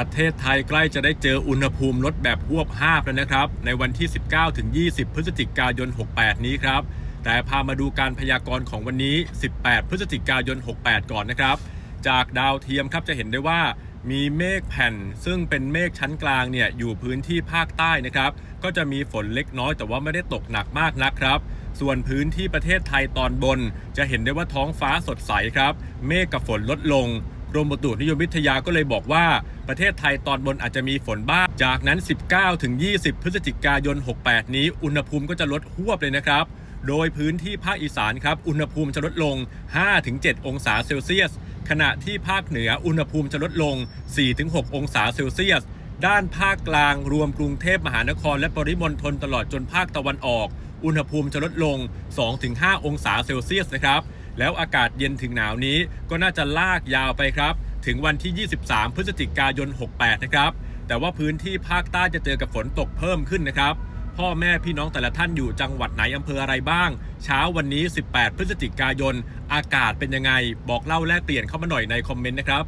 ประเทศไทยใกล้จะได้เจออุณหภูมิลดแบบหวบห้าแล้วนะครับ ในวันที่ 19ถึง20 พฤศจิกายน 68 นี้ครับ แต่พามาดูการพยากรณ์ของวันนี้ 18 พฤศจิกายน 68 ก่อนนะครับ จากดาวเทียมครับจะเห็นได้ว่ามีเมฆแผ่น ซึ่งเป็นเมฆชั้นกลางเนี่ยอยู่พื้นที่ภาคใต้นะครับ ก็จะมีฝนเล็กน้อยแต่ว่าไม่ได้ตกหนักมากนักครับ ส่วนพื้นที่ประเทศไทยตอนบน จะเห็นได้ว่าท้องฟ้าสดใสครับ เมฆกับฝนลดลง กรมอุตุนิยมวิทยาก็เลยบอกว่า ประเทศไทยตอนบนอาจจะมีฝนบ้าง จากนั้น 19 ถึง 20 พฤศจิกายน 68 นี้ อุณหภูมิก็จะลดหวบเลยนะครับ โดยพื้นที่ภาคอีสานครับ อุณหภูมิจะลดลง 5-7 องศาเซลเซียส ขณะที่ภาคเหนืออุณหภูมิจะลดลง 4-6 องศาเซลเซียส ด้านภาคกลางรวมกรุงเทพมหานคร และปริมณฑลตลอดจนภาคตะวันออก อุณหภูมิจะลดลง 2-5 องศาเซลเซียสนะครับ แล้วอากาศเย็นถึงหนาวนี้ก็น่าจะลากยาวไปครับ ถึงวันที่ 23 พฤศจิกายน 68 นะครับ แต่ว่าพื้นที่ภาคใต้จะเจอกับฝนตกเพิ่มขึ้นนะครับ พ่อแม่พี่น้องแต่ละท่านอยู่จังหวัดไหนอำเภออะไรบ้าง เช้าวันนี้ 18 พฤศจิกายน อากาศเป็นยังไง บอกเล่าแลกเปลี่ยนเข้ามาหน่อยในคอมเมนต์นะครับ